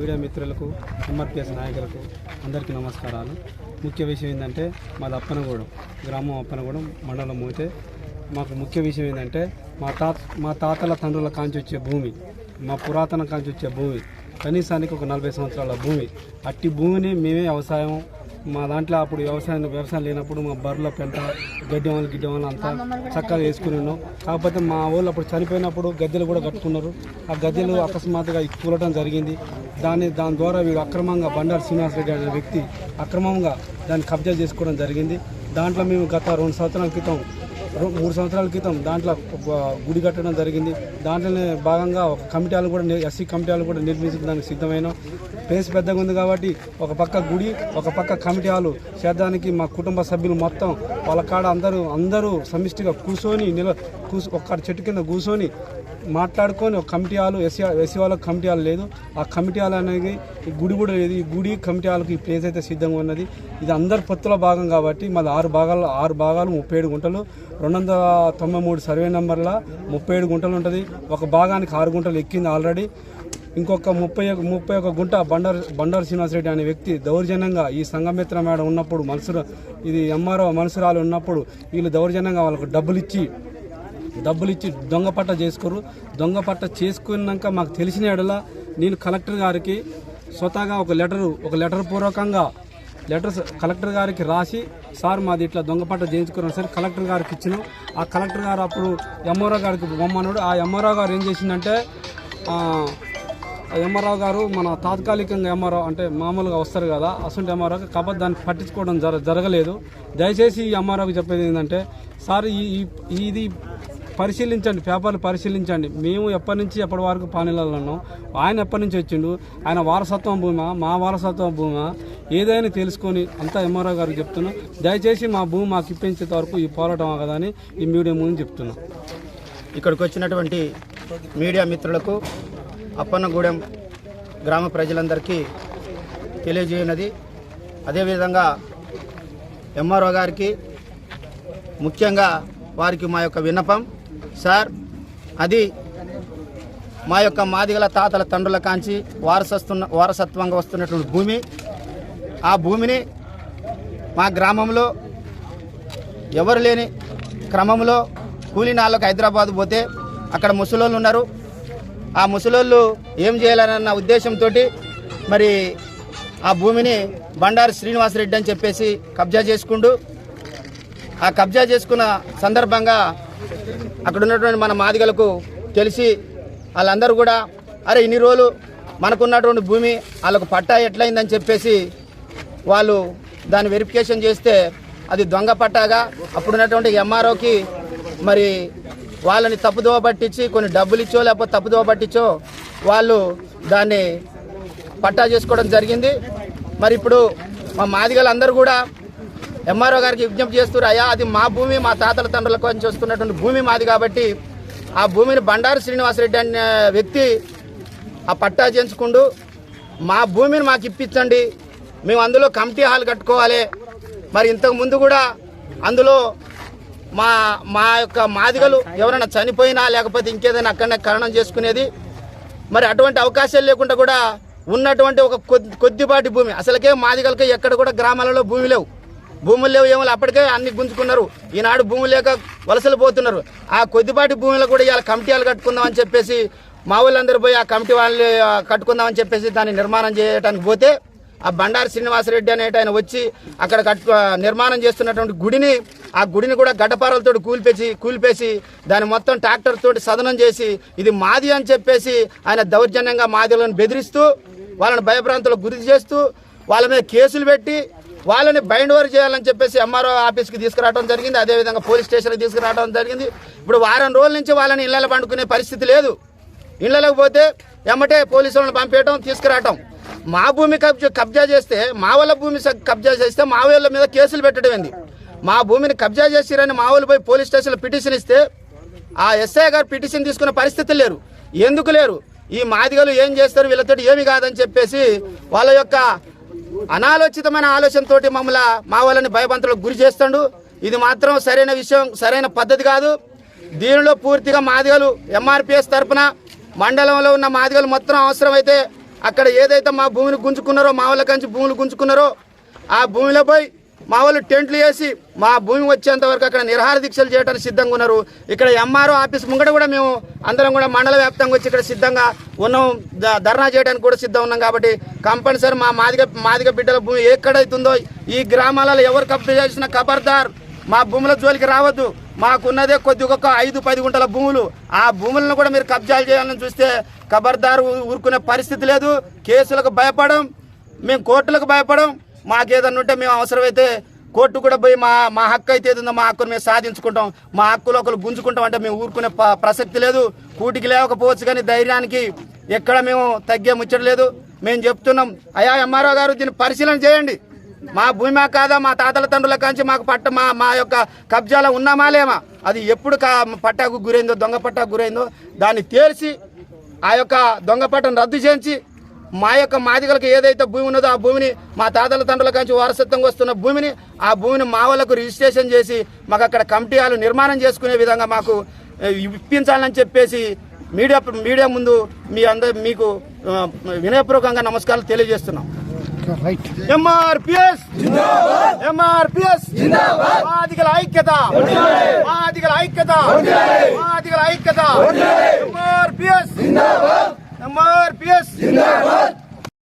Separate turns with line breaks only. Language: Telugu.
మీడియా మిత్రులకు ఎంఆర్పిఎస్ నాయకులకు అందరికీ నమస్కారాలు. ముఖ్య విషయం ఏంటంటే మాది అప్పనగూడెం గ్రామం అప్పనగూడెం మండలం పోతే మాకు ముఖ్య విషయం ఏంటంటే మా తాత మా తాతల తండ్రుల కాంచి వచ్చే భూమి మా పురాతన కాంచి వచ్చే భూమి కనీసానికి ఒక నలభై సంవత్సరాల భూమి. అట్టి భూమిని మేమే వ్యవసాయం మా దాంట్లో అప్పుడు వ్యవసాయం వ్యవసాయం లేనప్పుడు మా బర్రెల పెంట గడ్డి వాళ్ళు గిడ్డి వాళ్ళు అంతా చక్కగా వేసుకుని ఉన్నాం. కాకపోతే మా వాళ్ళు అప్పుడు చనిపోయినప్పుడు గద్దెలు కూడా కట్టుకున్నారు. ఆ గద్దెలు అకస్మాత్తుగా కూలటం జరిగింది. దాన్ని దాని ద్వారా వీడు అక్రమంగా బండారు శ్రీనివాసరెడ్డి అనే వ్యక్తి అక్రమంగా దాన్ని కబ్జా చేసుకోవడం జరిగింది. దాంట్లో మేము గత రెండు సంవత్సరాల క్రితం మూడు సంవత్సరాల క్రితం దాంట్లో గుడి కట్టడం జరిగింది. దాంట్లోనే భాగంగా ఒక కమిటీలు కూడా ఎస్సీ కమిటీలు కూడా నిర్మించడానికి సిద్ధమైన. ప్లేస్ పెద్దగా ఉంది కాబట్టి ఒక పక్క గుడి ఒక పక్క కమిటీ హాలు. చేద్దానికి మా కుటుంబ సభ్యులు మొత్తం వాళ్ళ కాడ అందరూ అందరూ సమిష్టిగా కూర్చొని నిల కూ ఒక్క చెట్టు కింద కూర్చొని మాట్లాడుకొని ఒక కమిటీ హాలు ఎస్సీ ఎస్సీ వాళ్ళకి కమిటీ హాలు లేదు. ఆ కమిటీ హాల్ అనేది ఈ గుడి కూడా లేదు. ఈ గుడి కమిటీ హాల్కి ఈ ప్లేస్ అయితే సిద్ధంగా ఉన్నది. ఇది అందరి పొత్తుల భాగం కాబట్టి మళ్ళీ ఆరు భాగాలు ఆరు భాగాలు ముప్పై ఏడు గుంటలు. రెండు వందల తొంభై మూడు సర్వే నెంబర్ల ముప్పై ఏడు గుంటలు ఉంటుంది. ఒక భాగానికి ఆరు గుంటలు ఎక్కింది ఆల్రెడీ ఇంకొక ముప్పై ఒక- ముప్పై ఒక గుంట బండర్ బండారు శ్రీనివాసరెడ్డి అనే వ్యక్తి దౌర్జన్యంగా ఈ సంఘమిత్ర మేడం ఉన్నప్పుడు మనసుర ఇది ఎంఆర్ఓ మనసురాలు ఉన్నప్పుడు వీళ్ళు దౌర్జన్యంగా వాళ్ళకు డబ్బులు ఇచ్చి డబ్బులు ఇచ్చి దొంగ పట్ట చేసుకోరు దొంగ పట్ట చేసుకున్నాక మాకు తెలిసిన ఎడల నేను కలెక్టర్ గారికి స్వతహాగా ఒక లెటరు ఒక లెటర్ పూర్వకంగా లెటర్ కలెక్టర్ గారికి రాసి సార్ మాది ఇట్లా దొంగ చేయించుకున్నాం సరే కలెక్టర్ గారికి ఇచ్చినాం. ఆ కలెక్టర్ గారు అప్పుడు ఎంఆర్ఓ గారికి బొమ్మన్నాడు. ఆ ఎంఆర్ఓ గారు ఏం చేసిందంటే ఎంఆర్ఓ గారు మన తాత్కాలికంగా ఎంఆర్ఓ అంటే మామూలుగా వస్తారు కదా అసలు ఎంఆర్ఓ కాబట్టి దాన్ని పట్టించుకోవడం జర జరగలేదు. దయచేసి ఈ ఎంఆర్ఓకి చెప్పేది ఏంటంటే సార్ ఈ- ఇది పరిశీలించండి పేపర్లు పరిశీలించండి. మేము ఎప్పటి నుంచి ఎప్పటి వరకు పానీలలో ఉన్నాం ఆయన ఎప్పటి నుంచి వచ్చిండు ఆయన వారసత్వం భూమా మా వారసత్వం భూమా ఏదైనా తెలుసుకొని అంతా ఎంఆర్ఓ గారికి చెప్తున్నాం. దయచేసి మా భూమి మాకు ఇప్పించేంత వరకు ఈ పోరాటం కదా అని ఈ మీడియా ముందు చెప్తున్నాం.
ఇక్కడికి వచ్చినటువంటి మీడియా మిత్రులకు అప్పన్నగూడెం గ్రామ ప్రజలందరికీ తెలియజేయనది. అదేవిధంగా ఎంఆర్ఓ గారికి ముఖ్యంగా వారికి మా యొక్క విన్నపం. సార్ అది మా యొక్క మాదిగల తాతల తండ్రుల కాంచి వారసస్తున్న వారసత్వంగా వస్తున్నటువంటి భూమి. ఆ భూమిని మా గ్రామంలో ఎవరు లేని క్రమంలో కూలీనాళ్ళకు హైదరాబాద్ పోతే అక్కడ ముసలోళ్ళు ఉన్నారు. ఆ ముసలోళ్ళు ఏం చేయాలన్న ఉద్దేశంతో మరి ఆ భూమిని బండారు శ్రీనివాసరెడ్డి అని చెప్పేసి కబ్జా చేసుకుంటూ ఆ కబ్జా చేసుకున్న సందర్భంగా అక్కడ ఉన్నటువంటి మన మాదిగలకు తెలిసి వాళ్ళందరూ కూడా అరే ఇన్ని రోజులు మనకున్నటువంటి భూమి వాళ్ళకు పట్టా ఎట్లయిందని చెప్పేసి వాళ్ళు దాన్ని వెరిఫికేషన్ చేస్తే అది దొంగ పట్టాగా అప్పుడున్నటువంటి ఎంఆర్ఓకి మరి వాళ్ళని తప్పుదోవ పట్టించి కొన్ని డబ్బులు ఇచ్చో లేకపోతే తప్పుదోవ పట్టించో వాళ్ళు దాన్ని పట్టా చేసుకోవడం జరిగింది. మరి ఇప్పుడు మా మాదిగలందరూ కూడా ఎంఆర్ఓ గారికి విజ్ఞప్తి చేస్తారు అయ్యా అది మా భూమి మా తాతల తండ్రుల నుంచి వస్తున్నటువంటి భూమి మాది కాబట్టి ఆ భూమిని బండారు శ్రీనివాసరెడ్డి అనే వ్యక్తి ఆ పట్టా చేయించుకుండు మా భూమిని మాకు ఇప్పించండి మేము అందులో కమిటీ హాల్ కట్టుకోవాలి. మరి ఇంతకు ముందు కూడా అందులో మా మా యొక్క మాదిగలు ఎవరైనా చనిపోయినా లేకపోతే ఇంకేదైనా అక్కడనే కరణం చేసుకునేది. మరి అటువంటి అవకాశాలు లేకుండా కూడా ఉన్నటువంటి ఒక కొద్ది కొద్దిపాటి భూమి అసలుకే మాదిగలకే ఎక్కడ కూడా గ్రామాలలో భూమి లేవు. భూములు లేవు ఏమో అప్పటికే అన్ని గుంజుకున్నారు. ఈనాడు భూములు లేక వలసలు పోతున్నారు. ఆ కొద్దిపాటి భూములు కూడా ఇవాళ కమిటీలు కట్టుకుందామని చెప్పేసి మా వాళ్ళందరూ పోయి ఆ కమిటీ వాళ్ళు కట్టుకుందామని చెప్పేసి దాన్ని నిర్మాణం చేయడానికి పోతే ఆ బండారు శ్రీనివాసరెడ్డి అనేట ఆయన వచ్చి అక్కడ కట్టు నిర్మాణం చేస్తున్నటువంటి గుడిని ఆ గుడిని కూడా గడ్డపారలతో కూల్పేసి కూల్పేసి దాన్ని మొత్తం ట్రాక్టర్ తోటి సదనం చేసి ఇది మాది అని చెప్పేసి ఆయన దౌర్జన్యంగా మాదిలను బెదిరిస్తూ వాళ్ళని భయభ్రాంతులకు గురి చేస్తూ వాళ్ళ మీద కేసులు పెట్టి వాళ్ళని బైండ్ ఓవర్ చేయాలని చెప్పేసి ఎంఆర్ఓ ఆఫీస్కి తీసుకురావడం జరిగింది. అదేవిధంగా పోలీస్ స్టేషన్కి తీసుకురావడం జరిగింది. ఇప్పుడు వారం రోజుల నుంచి వాళ్ళని ఇళ్ళలో పండుకునే పరిస్థితి లేదు. ఇళ్ళలకు పోతే ఎమ్మటే పోలీసు వాళ్ళని పంపేయటం తీసుకురావటం. మా భూమి కబ్జా కబ్జా చేస్తే మా వాళ్ళ భూమి కబ్జా చేస్తే మా వాళ్ళ మీద కేసులు పెట్టడం ఏంది? మా భూమిని కబ్జా చేసిరని మా వాళ్ళు పోయి పోలీస్ స్టేషన్లో పిటిషన్ ఇస్తే ఆ ఎస్ఐ గారు పిటిషన్ తీసుకునే పరిస్థితి లేరు. ఎందుకు లేరు? ఈ మాదిగలు ఏం చేస్తారు? వీళ్ళతో ఏమి కాదని చెప్పేసి వాళ్ళ యొక్క అనాలోచితమైన ఆలోచనతోటి మమ్మల్ని మా వాళ్ళని భయబంతులకు గురి చేస్తాడు. ఇది మాత్రం సరైన విషయం సరైన పద్ధతి కాదు. దీనిలో పూర్తిగా మాదిగలు ఎంఆర్పిఎస్ తరఫున మండలంలో ఉన్న మాదిగలు మొత్తం అవసరమైతే అక్కడ ఏదైతే మా భూమిని గుంజుకున్నారో మా వాళ్ళ కంచి భూములు గుంజుకున్నారో ఆ భూమిలో పోయి మా వాళ్ళు టెంట్లు వేసి మా భూమి వచ్చేంత వరకు అక్కడ నిరహార దీక్షలు చేయడానికి సిద్ధంగా ఉన్నారు. ఇక్కడ ఎంఆర్ఓ ఆఫీస్ ముంగట కూడా మేము అందరం కూడా మండల వ్యాప్తంగా వచ్చి ఇక్కడ సిద్ధంగా ఉన్నాం. ధర్నా చేయడానికి కూడా సిద్ధం ఉన్నాం కాబట్టి కంపల్సరీ మా మాదిగ మాదిగ బిడ్డల భూమి ఎక్కడైతుందో ఈ గ్రామాలలో ఎవరు కబ్జా చేసిన ఖబర్దార్ మా భూముల జోలికి రావద్దు. మాకున్నదే కొద్ది ఒక ఐదు పది గుంటల భూములు. ఆ భూములను కూడా మీరు కబ్జాలు చేయాలని చూస్తే ఖబర్దారు ఊరుకునే పరిస్థితి లేదు. కేసులకు భయపడం మేము కోర్టులకు భయపడం మాకేదన్నా ఉంటే మేము అవసరమైతే కోర్టు కూడా పోయి మా మా హక్కు అయితే ఏదో మా హక్కును మేము సాధించుకుంటాం. మా హక్కులు ఒకరు గుంజుకుంటాం అంటే మేము ఊరుకునే ప- ప్రసక్తి లేదు. కూటికి లేకపోవచ్చు కానీ ధైర్యానికి ఎక్కడ మేము తగ్గే ముచ్చట లేదు. మేము చెప్తున్నాం అయా ఎంఆర్ఓ గారు దీన్ని పరిశీలన చేయండి. మా భూమి మా కాదా? మా తాతల తండ్రుల కాంచి మాకు పట్ట మా మా యొక్క కబ్జాలో ఉన్నామా లేమా? అది ఎప్పుడు కా పట్టాకు గురైందో దొంగ పట్టాకు గురైందో దాన్ని తేల్చి ఆ యొక్క దొంగ పట్టను రద్దు చేయించి మా యొక్క మాదిగలకు ఏదైతే భూమి ఉన్నదో ఆ భూమిని మా తాతల తండ్రుల కాంచి వారసత్వంగా వస్తున్న భూమిని ఆ భూమిని మా వాళ్ళకు రిజిస్ట్రేషన్ చేసి మాకు అక్కడ కమిటీ హాలు నిర్మాణం చేసుకునే విధంగా మాకు ఇప్పించాలని చెప్పేసి మీడియా మీడియా ముందు మీ అందరు మీకు వినయపూర్వకంగా నమస్కారాలు తెలియజేస్తున్నాం. ఎంఆర్పిఎస్ ఎంఆర్పిఎస్ మాదిగల ఐక్యత. మాదిగల ఐక్యత. మాదిగల ఐక్యత. ఎంఆర్పిఎస్ ఎంఆర్పిఎస్